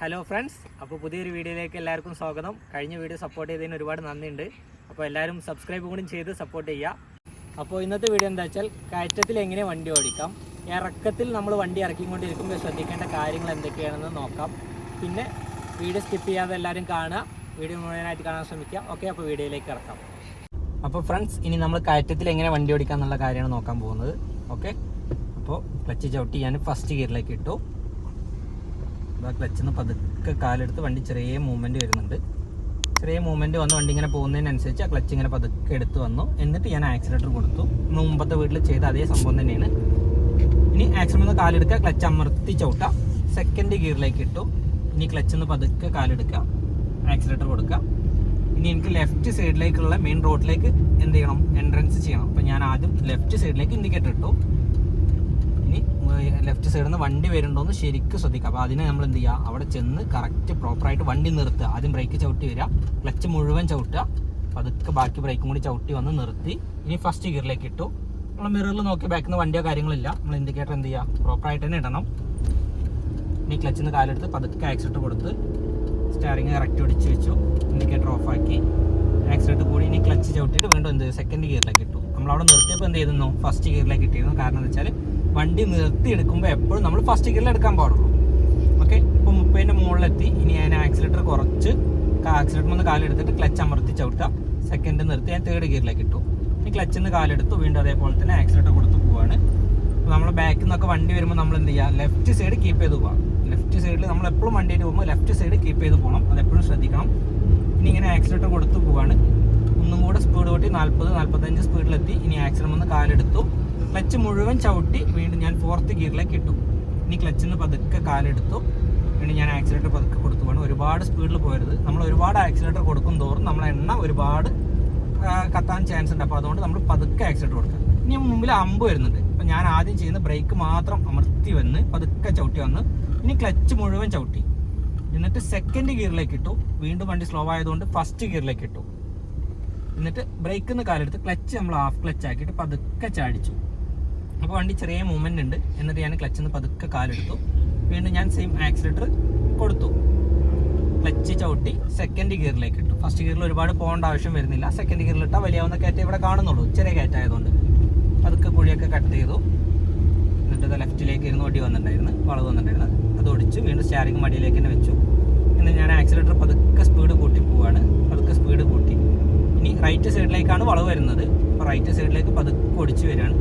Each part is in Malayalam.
ഹലോ ഫ്രണ്ട്സ് അപ്പോൾ പുതിയൊരു വീഡിയോയിലേക്ക് എല്ലാവർക്കും സ്വാഗതം. കഴിഞ്ഞ വീഡിയോ സപ്പോർട്ട് ചെയ്തതിന് ഒരുപാട് നന്ദിയുണ്ട്. അപ്പോൾ എല്ലാവരും സബ്സ്ക്രൈബ് കൂടി ചെയ്ത് സപ്പോർട്ട് ചെയ്യുക. അപ്പോൾ ഇന്നത്തെ വീഡിയോ എന്താ വെച്ചാൽ കയറ്റത്തിൽ എങ്ങനെ വണ്ടി ഓടിക്കാം? ഇറക്കത്തിൽ നമ്മൾ വണ്ടി ഇറക്കിക്കൊണ്ടിരിക്കുമ്പോൾ ശ്രദ്ധിക്കേണ്ട കാര്യങ്ങൾ എന്തൊക്കെയാണെന്ന് നോക്കാം. പിന്നെ വീഡിയോ സ്കിപ്പ് ചെയ്യാതെ എല്ലാവരും കാണുക. വീഡിയോ മുഴുവനായിട്ട് കാണാൻ ശ്രമിക്കുക. ഓക്കെ അപ്പോൾ വീഡിയോയിലേക്ക് ഇറക്കാം അപ്പോൾ ഫ്രണ്ട്സ് ഇനി നമ്മൾ കയറ്റത്തിൽ എങ്ങനെ വണ്ടി ഓടിക്കാം എന്നുള്ള കാര്യമാണ് നോക്കാൻ പോകുന്നത്. ഓക്കെ? അപ്പോൾ ക്ലച്ച് ചവിട്ടി ഞാൻ ഫസ്റ്റ് ഗിയറിലേക്ക് ഇട്ടു. ആ ക്ലച്ചിൽ നിന്ന് പതുക്കെ കാലെടുത്ത് വണ്ടി ചെറിയ മൂവ്മെന്റ് വരുന്നുണ്ട്. ചെറിയ മൂവ്മെന്റ് വന്ന് വണ്ടി ഇങ്ങനെ പോകുന്നതിനനുസരിച്ച് ആ ക്ലച്ച് ഇങ്ങനെ പതുക്കെ എടുത്ത് വന്നു. എന്നിട്ട് ഞാൻ ആക്സിലേറ്റർ കൊടുത്തു. മുമ്പത്തെ വീട്ടിൽ ചെയ്ത അതേ സംഭവം തന്നെയാണ്. ഇനി ആക്സിലേറ്റർ നിന്ന് കാലെടുക്കുക ക്ലച്ച് അമർത്തി ചവിട്ടുക. സെക്കൻഡ് ഗിയറിലേക്ക് ഇട്ടു. ഇനി ക്ലച്ചിൽ നിന്ന് പതുക്കെ കാലെടുക്കുക. ആക്സിലേറ്റർ കൊടുക്കുക. ഇനി എനിക്ക് ലെഫ്റ്റ് സൈഡിലേക്കുള്ള മെയിൻ റോഡിലേക്ക് എന്ത് ചെയ്യണം? എൻട്രൻസ് ചെയ്യണം. അപ്പോൾ ഞാൻ ആദ്യം ലെഫ്റ്റ് സൈഡിലേക്ക് ഇൻഡിക്കേറ്റർ ഇട്ടു. ലെഫ്റ്റ് സൈഡിൽ നിന്ന് വണ്ടി വരുന്നുണ്ടോ എന്ന് ശരിക്കും ശ്രദ്ധിക്കുക. അപ്പോൾ അതിനെ നമ്മൾ എന്ത് ചെയ്യുക? അവിടെ ചെന്ന് കറക്റ്റ് പ്രോപ്പറായിട്ട് വണ്ടി നിർത്തുക. ആദ്യം ബ്രേക്ക് ചവിട്ടി വരിക. ക്ലച്ച് മുഴുവൻ ചവിട്ടുക. പതുക്കെ ബാക്കി ബ്രേക്കും കൂടി ചവിട്ടി വന്ന് നിർത്തി. ഇനി ഫസ്റ്റ് ഗിയറിലേക്ക് ഇട്ടു. നമ്മൾ മിററിൽ നോക്കി ബാക്കിൽ നിന്ന് വണ്ടിയോ കാര്യങ്ങളില്ല. നമ്മൾ ഇൻഡിക്കേറ്റർ എന്ത് ചെയ്യുക? പ്രോപ്പറായിട്ട് തന്നെ ഇടണം. ഇനി ക്ലച്ചിൽ നിന്ന് കാലെടുത്ത് പതുക്കെ ആക്സിഡന്റ് കൊടുത്ത് സ്റ്റാറിങ് കറക്റ്റ് പിടിച്ച് വെച്ചു. ഇൻഡിക്കേറ്റർ ഓഫാക്കി ആക്സിഡന്റ് കൂടി ഇനി ക്ലച്ച് ചവിട്ടിയിട്ട് വീണ്ടും എന്ത് സെക്കൻഡ് ഗിയറിലേക്ക് ഇട്ടു. നമ്മൾ അവിടെ നിർത്തിയപ്പോൾ എന്ത് ചെയ്തിരുന്നു? ഫസ്റ്റ് ഗിയറിലേക്ക് ഇട്ടിരുന്നു. കാരണം എന്താ വെച്ചാൽ വണ്ടി നിർത്തി എടുക്കുമ്പോൾ എപ്പോഴും നമ്മൾ ഫസ്റ്റ് ഗിയറിൽ എടുക്കാൻ പാടുള്ളൂ. ഓക്കെ ഇപ്പോൾ മുപ്പതിന്റെ മുകളിലെത്തി ഇനി ഞാൻ ആക്സിലേറ്റർ കുറച്ച് ആക്സിലേറ്റർ ഒന്ന് കാലെടുത്തിട്ട് ക്ലച്ച് അമർത്തി ചവിട്ടുക സെക്കൻഡ് നിർത്തി ഞാൻ തേർഡ് ഗിയറിലേക്ക് ഇട്ടു. ഇനി ക്ലച്ചിൽ നിന്ന് കാലെടുത്തു. വീണ്ടും അതേപോലെ തന്നെ ആക്സിലേറ്റർ കൊടുത്ത് പോവാണ്. അപ്പോൾ നമ്മൾ ബാക്കിൽ നിന്നൊക്കെ വണ്ടി വരുമ്പോൾ നമ്മൾ എന്ത് ചെയ്യുക ലെഫ്റ്റ് സൈഡ് കീപ്പ് ചെയ്ത് പോകാം ലെഫ്റ്റ് സൈഡിൽ നമ്മൾ എപ്പോഴും വണ്ടിയിട്ട് പോകുമ്പോൾ ലെഫ്റ്റ് സൈഡ് കീപ്പ് ചെയ്ത് പോകണം അത് എപ്പോഴും ശ്രദ്ധിക്കണം. ഇനി ഇങ്ങനെ ആക്സിലേറ്റർ കൊടുത്ത് പോവാണ്. ഒന്നും കൂടെ സ്പീഡ് കൂട്ടി നാൽപ്പത് നാൽപ്പത്തഞ്ച് സ്പീഡിലെത്തി ഇനി ആക്സിഡൻ ഒന്ന് കാലെടുത്തു. ക്ലച്ച് മുഴുവൻ ചവിട്ടി വീണ്ടും ഞാൻ ഫോർത്ത് ഗിയറിലേക്ക് ഇട്ടു. ഇനി ക്ലച്ചിൽ പതുക്കെ കാലെടുത്തു. വീണ്ടും ഞാൻ ആക്സിലേറ്റർ പതുക്കെ കൊടുത്തു വേണം ഒരുപാട് സ്പീഡിൽ പോരുത് നമ്മൾ ഒരുപാട് ആക്സിലേറ്റർ കൊടുക്കും തോറും നമ്മളെ എണ്ണ ഒരുപാട് കത്താൻ ചാൻസ് ഉണ്ട്. അപ്പോൾ അതുകൊണ്ട് നമ്മൾ പതുക്കെ ആക്സിലേറ്റർ കൊടുക്കുക. ഇനി മുമ്പിൽ അമ്പ് വരുന്നുണ്ട്. അപ്പം ഞാൻ ആദ്യം ചെയ്യുന്ന ബ്രേക്ക് മാത്രം അമർത്തി വന്ന് പതുക്കെ ചവിട്ടി വന്ന് ഇനി ക്ലച്ച് മുഴുവൻ ചവിട്ടി. എന്നിട്ട് സെക്കൻഡ് ഗിയറിലേക്ക് ഇട്ടു. വീണ്ടും വണ്ടി സ്ലോ ആയതുകൊണ്ട് ഫസ്റ്റ് ഗിയറിലേക്ക് ഇട്ടു. എന്നിട്ട് ബ്രേക്കിൽ നിന്ന് കാലെടുത്ത് ക്ലച്ച് നമ്മൾ ഹാഫ് ക്ലച്ച് ആക്കിയിട്ട് പതുക്കെ ചാടിച്ചു. അപ്പോൾ വണ്ടി ചെറിയ മൂവ്മെന്റ് ഉണ്ട്. എന്നിട്ട് ഞാൻ ക്ലച്ചിൽ നിന്ന് പതുക്കെ കാലെടുത്തു. വീണ്ടും ഞാൻ സെയിം ആക്സിലേറ്റർ കൊടുത്തു. ക്ലച്ച് ചവിട്ടി സെക്കൻഡ് ഗിയറിലേക്ക് ഇട്ടു. ഫസ്റ്റ് ഗിയറിൽ ഒരുപാട് പോകേണ്ട ആവശ്യം വരുന്നില്ല. സെക്കൻഡ് ഗിയറിൽ ഇട്ടാൽ വലിയാവുന്ന കയറ്റം ഇവിടെ കാണുന്നുള്ളൂ. ചെറിയ കയറ്റായതുകൊണ്ട് പതുക്കെ കുഴിയൊക്കെ കട്ട് ചെയ്തു. എന്നിട്ട് ലെഫ്റ്റിലേക്ക് ഇരുന്ന് ഒടി വന്നിട്ടുണ്ടായിരുന്നു. വളവ് വന്നിട്ടുണ്ടായിരുന്നു. അത് ഒടിച്ച് വീണ്ടും സ്റ്റാരിങ് മടിയിലേക്ക് തന്നെ വെച്ചു. എന്നിട്ട് ഞാൻ ആക്സിലേറ്റർ പതുക്കെ സ്പീഡ് കൂട്ടി പോവാണ്. പതുക്കെ സ്പീഡ് കൂട്ടി. ഇനി റൈറ്റ് സൈഡിലേക്കാണ് വളവ് വരുന്നത്. അപ്പോൾ റൈറ്റ് സൈഡിലേക്ക് പതുക്കെ ഒടിച്ച് വരികയാണ്.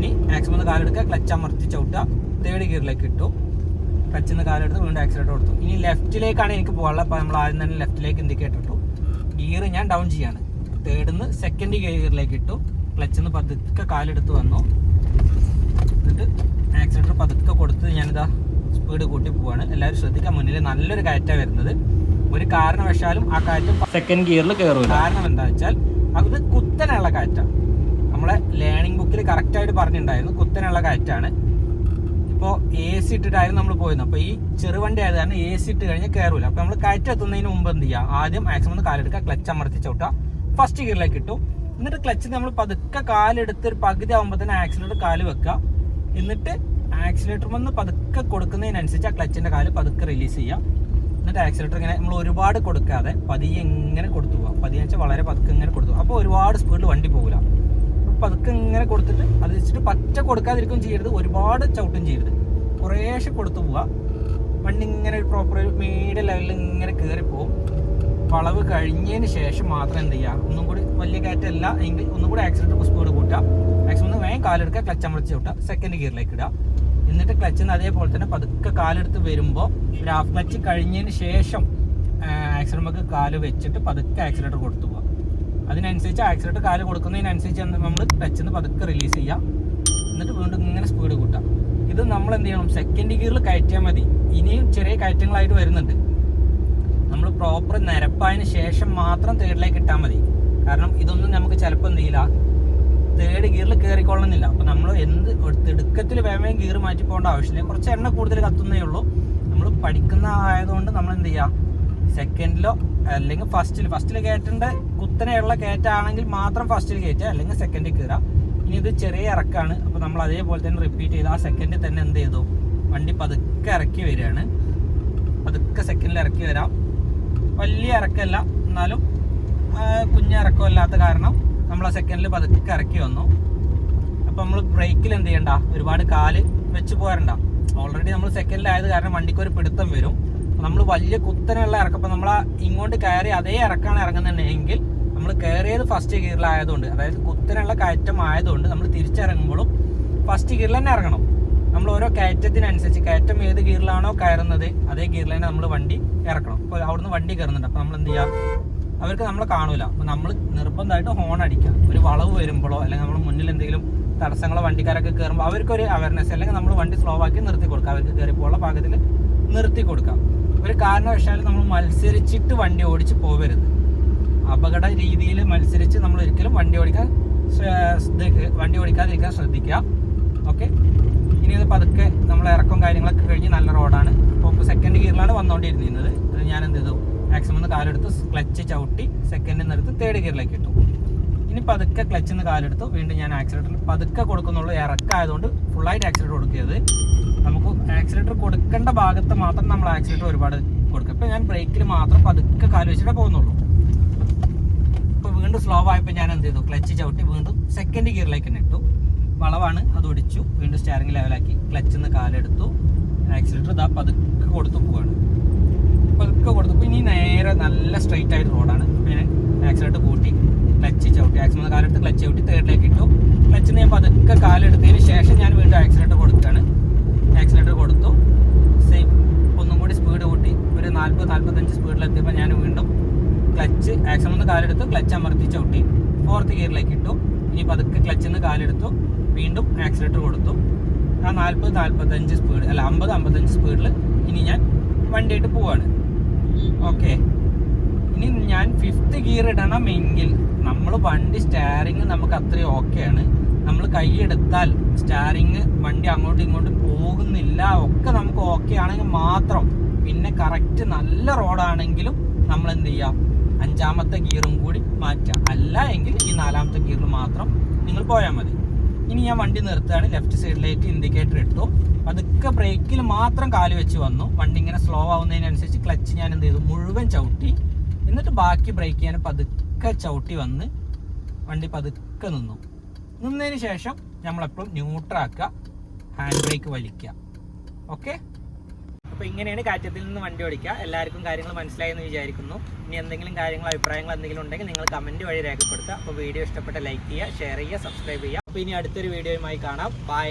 ഇനി മാക്സിമം ഒന്ന് കാലെടുക്കുക. ക്ലച്ച് അമർത്തി ചവിട്ടുക. തേർഡ് ഗിയറിലേക്ക് ഇട്ടു. ക്ലച്ചിൽ നിന്ന് കാലെടുത്ത് വീണ്ടും ആക്സിലേറ്റർ കൊടുത്തു. ഇനി ലെഫ്റ്റിലേക്കാണ് എനിക്ക് പോകാനുള്ളത്. അപ്പോൾ നമ്മൾ ആദ്യം തന്നെ ലെഫ്റ്റിലേക്ക് ഇൻഡിക്കേറ്റർ ഇട്ടു. ഗിയർ ഞാൻ ഡൗൺ ചെയ്യാണ്. തേർഡിൽ നിന്ന് സെക്കൻഡ് ഗിയറിലേക്ക് ഇട്ടു. ക്ലച്ചിൽ നിന്ന് പതുക്കെ കാലെടുത്ത് വന്നു. എന്നിട്ട് ആക്സിലേറ്റർ പതുക്കെ കൊടുത്ത് ഞാനിതാ സ്പീഡ് കൂട്ടി പോവാണ്. എല്ലാവരും ശ്രദ്ധിക്കാൻ മുന്നിൽ നല്ലൊരു കയറ്റാണ് വരുന്നത്. ഒരു കാരണവശാലും ആ കാറ്റ് സെക്കൻഡ് ഗിയറിൽ കയറും കാരണം എന്താ വെച്ചാൽ അത് കുത്തനുള്ള കയറ്റാണ്. നമ്മളെ ലേണിംഗ് ബുക്കിൽ കറക്റ്റായിട്ട് പറഞ്ഞിട്ടുണ്ടായിരുന്നു. കുത്തനുള്ള കയറ്റാണ് ഇപ്പോൾ എ സി ഇട്ടിട്ടായിരുന്നു നമ്മൾ പോയിരുന്നത്. അപ്പോൾ ഈ ചെറുവണ്ടി ആയത് കാരണം എ സി ഇട്ട് കഴിഞ്ഞാൽ കയറൂല അപ്പോൾ നമ്മൾ കയറ്റം എത്തുന്നതിന് മുമ്പ് എന്ത് ചെയ്യുക ആദ്യം മാക്സിമം ഒന്ന് കാലെടുക്കുക. ക്ലച്ച് അമർത്തി ചവിട്ടുക. ഫസ്റ്റ് ഗിയറിലേക്ക് ഇട്ടു. എന്നിട്ട് ക്ലച്ച് നമ്മൾ പതുക്കെ കാലെടുത്ത് ഒരു പകുതി ആകുമ്പോൾ തന്നെ ആക്സിലേറ്റർ കാൽ വെക്കുക. എന്നിട്ട് ആക്സിലേറ്റർ വന്ന് പതുക്കെ കൊടുക്കുന്നതിനനുസരിച്ച് ആ ക്ലച്ചിന്റെ കാൽ പതുക്കെ റിലീസ് ചെയ്യുക. എന്നിട്ട് ആക്സിലേറ്റർ ഇങ്ങനെ നമ്മൾ ഒരുപാട് കൊടുക്കാതെ പതിയെ ഇങ്ങനെ കൊടുത്തു പോകാം പതിയെ വെച്ചാൽ വളരെ പതുക്കെ ഇങ്ങനെ കൊടുത്തു അപ്പോൾ ഒരുപാട് സ്പീഡിൽ വണ്ടി പോകില്ല പതുക്കെ ഇങ്ങനെ കൊടുത്തിട്ട് അത് വെച്ചിട്ട് പറ്റ കൊടുക്കാതിരിക്കും ചെയ്യരുത്. ഒരുപാട് ചവിട്ടും ചെയ്യരുത്. കുറേശ്ശെ കൊടുത്തു പോവുക വണ്ടി ഇങ്ങനെ ഒരു പ്രോപ്പർ മീഡിയം ലെവലിൽ ഇങ്ങനെ കയറി പോകും വളവ് കഴിഞ്ഞതിന് ശേഷം മാത്രം എന്ത് ചെയ്യുക ഒന്നും കൂടി വലിയ കയറ്റല്ല. എങ്കിൽ ഒന്നും കൂടി ആക്സിലേറ്റർ സ്പീഡ് കൂട്ടുക. മാക്സിമം വേഗം കാലെടുക്കുക ക്ലച്ച് അമർത്തി വിട്ടുക സെക്കൻഡ് ഗിയറിലേക്ക് ഇടുക. എന്നിട്ട് ക്ലച്ച് നിന്ന് അതേപോലെ തന്നെ പതുക്കെ കാലെടുത്ത് വരുമ്പോൾ ഹാഫ് ക്ലച്ച് കഴിഞ്ഞതിന് ശേഷം ആക്സിഡന്റ് കാൽ വെച്ചിട്ട് പതുക്കെ ആക്സിലേറ്റർ കൊടുത്തു പോകാം അതിനനുസരിച്ച് ആക്സിലേറ്റർ കാൽ കൊടുക്കുന്നതിനനുസരിച്ച് നമ്മൾ ടച്ചിൽ നിന്ന് പതുക്കെ റിലീസ് ചെയ്യാം. എന്നിട്ട് വീണ്ടും ഇങ്ങനെ സ്പീഡ് കൂട്ടാം. ഇത് നമ്മൾ എന്ത് ചെയ്യണം സെക്കൻഡ് ഗിയറിൽ കയറ്റിയാൽ മതി. ഇനിയും ചെറിയ കയറ്റങ്ങളായിട്ട് വരുന്നുണ്ട്. നമ്മൾ പ്രോപ്പർ നിരപ്പായതിന് ശേഷം മാത്രം തേർഡിലേക്ക് ഇട്ടാൽ മതി. കാരണം ഇതൊന്നും നമുക്ക് ചിലപ്പോൾ എന്ത് തേർഡ് ഗിയറിൽ കയറിക്കൊള്ളുന്നില്ല അപ്പോൾ നമ്മൾ എന്ത് തിടുക്കത്തിൽ വേഗം ഗിയർ മാറ്റി പോകേണ്ട ആവശ്യമില്ല. കുറച്ച് എണ്ണ കൂടുതൽ കത്തുന്നേ ഉള്ളൂ. നമ്മൾ പഠിക്കുന്ന ആയതുകൊണ്ട് നമ്മൾ എന്ത് ചെയ്യുക സെക്കൻഡിലോ അല്ലെങ്കിൽ ഫസ്റ്റിൽ ഫസ്റ്റിൽ കയറ്റേണ്ട കുത്തനെയുള്ള കയറ്റാണെങ്കിൽ മാത്രം ഫസ്റ്റിൽ കയറ്റുക അല്ലെങ്കിൽ സെക്കൻഡിൽ കയറുക ഇനി ഇത് ചെറിയ ഇറക്കാണ്. അപ്പോൾ നമ്മൾ അതേപോലെ തന്നെ റിപ്പീറ്റ് ചെയ്ത് ആ സെക്കൻഡിൽ തന്നെ എന്ത് ചെയ്തു? വണ്ടി പതുക്കെ ഇറക്കി വരികയാണ്. പതുക്കെ സെക്കൻഡിൽ ഇറക്കി വരാം. വലിയ ഇറക്കമല്ല എന്നാലും കുഞ്ഞ ഇറക്കമല്ലാത്ത കാരണം നമ്മൾ ആ സെക്കൻഡിൽ പതുക്കെ ഇറക്കി വന്നു. അപ്പോൾ നമ്മൾ ബ്രേക്കിൽ എന്ത് ചെയ്യണ്ട? ഒരുപാട് കാൽ വെച്ച് പോരണ്ട. ഓൾറെഡി നമ്മൾ സെക്കൻഡിലായത് കാരണം വണ്ടിക്ക് ഒരു പിടുത്തം വരും. നമ്മൾ വലിയ കുത്തനെയുള്ള ഇറക്കപ്പം നമ്മൾ ഇങ്ങോട്ട് കയറി അതേ ഇറക്കാണ് ഇറങ്ങുന്നുണ്ടെങ്കിൽ നമ്മൾ കയറിയത് ഫസ്റ്റ് ഗിയറിലായതുകൊണ്ട് അതായത് കുത്തനെയുള്ള കയറ്റം ആയതുകൊണ്ട് നമ്മൾ തിരിച്ചിറങ്ങുമ്പോഴും ഫസ്റ്റ് ഗിയറിൽ തന്നെ ഇറങ്ങണം. നമ്മൾ ഓരോ കയറ്റത്തിനനുസരിച്ച് കയറ്റം ഏത് ഗിയറിലാണോ കയറുന്നത് അതേ ഗിയറിൽ തന്നെ നമ്മൾ വണ്ടി ഇറക്കണം. ഇപ്പോൾ അവിടുന്ന് വണ്ടി കയറുന്നുണ്ട്. അപ്പോൾ നമ്മൾ എന്ത് ചെയ്യുക അവർക്ക് നമ്മളെ കാണൂല. അപ്പോൾ നമ്മൾ നിർബന്ധമായിട്ട് ഹോൺ അടിക്കുക. ഒരു വളവ് വരുമ്പോഴോ അല്ലെങ്കിൽ നമ്മൾ മുന്നിൽ എന്തെങ്കിലും തടസ്സങ്ങളോ വണ്ടിക്കാരൊക്കെ കയറുമ്പോൾ അവർക്കൊരു അവയർനെസ് അല്ലെങ്കിൽ നമ്മൾ വണ്ടി സ്ലോ ആക്കി നിർത്തി കൊടുക്കുക. അവർക്ക് കയറിപ്പോയുള്ള ഭാഗത്തിൽ നിർത്തി കൊടുക്കാം ഒരു കാരണവശാലും നമ്മൾ മത്സരിച്ചിട്ട് വണ്ടി ഓടിച്ച് പോകരുത് അപകട രീതിയിൽ മത്സരിച്ച് നമ്മൾ ഒരിക്കലും വണ്ടി ഓടിക്കാൻ വണ്ടി ഓടിക്കാതിരിക്കാൻ ശ്രദ്ധിക്കുക. ഓക്കെ ഇനി ഇത് പതുക്കെ നമ്മൾ ഇറക്കം കാര്യങ്ങളൊക്കെ കഴിഞ്ഞ് നല്ല റോഡാണ്. ഇപ്പോൾ സെക്കൻഡ് ഗിയറിലാണ് വന്നുകൊണ്ടിരുന്നത് അത് ഞാൻ എന്ത് ചെയ്തു? മാക്സിമം ഒന്ന് കാലെടുത്ത് ക്ലച്ച് ചവിട്ടി സെക്കൻഡിൽ നിന്നെടുത്ത് തേർഡ് ഗിയറിലേക്ക് ഇട്ടു. ഇനി പതുക്കെ ക്ലച്ചിൽ നിന്ന് കാലെടുത്തു. വീണ്ടും ഞാൻ ആക്സിഡന്റിൽ പതുക്കെ കൊടുക്കുന്നുള്ളൂ. ഇറക്കായതുകൊണ്ട് ഫുള്ളായിട്ട് ആക്സിലേറ്റർ കൊടുക്കരുത്. നമുക്ക് ആക്സിലേറ്റർ കൊടുക്കേണ്ട ഭാഗത്ത് മാത്രം നമ്മൾ ആക്സിലേറ്റർ ഒരുപാട് കൊടുക്കും. ഇപ്പം ഞാൻ ബ്രേക്കിൽ മാത്രം പതുക്കെ കാൽ വെച്ചിട്ടേ പോകുന്നുള്ളൂ. ഇപ്പോൾ വീണ്ടും സ്ലോ ആയപ്പോൾ ഞാൻ എന്ത് ചെയ്തു? ക്ലച്ച് ചവിട്ടി വീണ്ടും സെക്കൻഡ് ഗിയറിലേക്ക് തന്നെ ഇട്ടു. വളവാണ് അത് ഒടിച്ചു. വീണ്ടും സ്റ്റാരിങ് ലെവലാക്കി ക്ലച്ചിൽ നിന്ന് കാലെടുത്തു. ആക്സിലേറ്റർ ഇതാ പതുക്കെ കൊടുത്തു പോവാണ്. പതുക്കെ കൊടുത്തപ്പോൾ ഇനി നേരെ നല്ല സ്ട്രെയിറ്റ് ആയിട്ട് റോഡാണ് പിന്നെ ആക്സിലേറ്റർ കൂട്ടി ക്ലച്ച് ചവിട്ടി. ആക്സിലേറ്റർ കാലെടുത്ത് ക്ലച്ച് ചവിട്ടി തേർഡിലേക്ക് ഇട്ടു. ക്ലച്ചിൽ നിന്ന് ഞാൻ പതുക്കെ കാലെടുത്തതിന് ശേഷം ഞാൻ വീണ്ടും ആക്സിലേറ്റർ കൊടുക്കുകയാണ് ആക്സിലേറ്റർ കൊടുത്തു സെയിം ഒന്നും കൂടി സ്പീഡ് കൂട്ടി ഒരു നാൽപ്പത് നാൽപ്പത്തഞ്ച് സ്പീഡിലെത്തിയപ്പോൾ ഞാൻ വീണ്ടും ക്ലച്ച് ആക്സിൽ നിന്ന് കാലെടുത്തു ക്ലച്ച് അമർത്തി ചവിട്ടി. ഫോർത്ത് ഗിയറിലേക്ക് ഇട്ടു. ഇനി പതുക്കെ ക്ലച്ചിൽ നിന്ന് കാലെടുത്തു. വീണ്ടും ആക്സിലേറ്റർ കൊടുത്തു. ആ നാൽപ്പത് നാൽപ്പത്തഞ്ച് സ്പീഡ് അല്ല അമ്പത് അമ്പത്തഞ്ച് സ്പീഡിൽ ഇനി ഞാൻ വണ്ടിയായിട്ട് പോവാണ്. ഓക്കെ ഇനി ഞാൻ ഫിഫ്ത്ത് ഗിയർ ഇടണം എങ്കിൽ നമ്മൾ വണ്ടി സ്റ്റാറിങ് നമുക്ക് അത്രയും ഓക്കെയാണ് നമ്മൾ കൈയെടുത്താൽ സ്റ്റാറിങ് വണ്ടി അങ്ങോട്ടും ഇങ്ങോട്ടും പോകുന്നില്ല. ഒക്കെ നമുക്ക് ഓക്കെ ആണെങ്കിൽ മാത്രം. പിന്നെ കറക്റ്റ് നല്ല റോഡാണെങ്കിലും നമ്മൾ എന്ത് ചെയ്യുക അഞ്ചാമത്തെ ഗിയറും കൂടി മാറ്റുക അല്ല എങ്കിൽ ഈ നാലാമത്തെ ഗിയറിൽ മാത്രം നിങ്ങൾ പോയാൽ മതി. ഇനി ഞാൻ വണ്ടി നിർത്തുകയാണ്. ലെഫ്റ്റ് സൈഡിലേക്ക് ഇൻഡിക്കേറ്റർ ഇട്ടു. പതുക്കെ ബ്രേക്കിൽ മാത്രം കാൽ വെച്ച് വന്നു. വണ്ടി ഇങ്ങനെ സ്ലോ ആവുന്നതിനനുസരിച്ച് ക്ലച്ച് ഞാൻ എന്ത് ചെയ്തു? മുഴുവൻ ചവിട്ടി. എന്നിട്ട് ബാക്കി ബ്രേക്ക് ഞാൻ പതുക്കെ ചവിട്ടി വന്ന് വണ്ടി പതുക്കെ നിന്നു. നിന്നതിന് ശേഷം നമ്മളെപ്പോഴും ന്യൂട്രാക്കുക ഹാൻഡ് ബ്രേക്ക് വലിക്കുക. ഓക്കെ അപ്പോൾ ഇങ്ങനെയാണ് കാറ്റത്തിൽ നിന്ന് വണ്ടി ഓടിക്കുക. എല്ലാവർക്കും കാര്യങ്ങൾ മനസ്സിലായെന്ന് വിചാരിക്കുന്നു. ഇനി എന്തെങ്കിലും കാര്യങ്ങൾ അഭിപ്രായങ്ങൾ എന്തെങ്കിലും ഉണ്ടെങ്കിൽ നിങ്ങൾ കമന്റ് വഴി രേഖപ്പെടുത്തുക. അപ്പോൾ വീഡിയോ ഇഷ്ടപ്പെട്ട ലൈക്ക് ചെയ്യുക ഷെയർ ചെയ്യുക സബ്സ്ക്രൈബ് ചെയ്യുക. അപ്പോൾ ഇനി അടുത്തൊരു വീഡിയോയുമായി കാണാം. ബൈ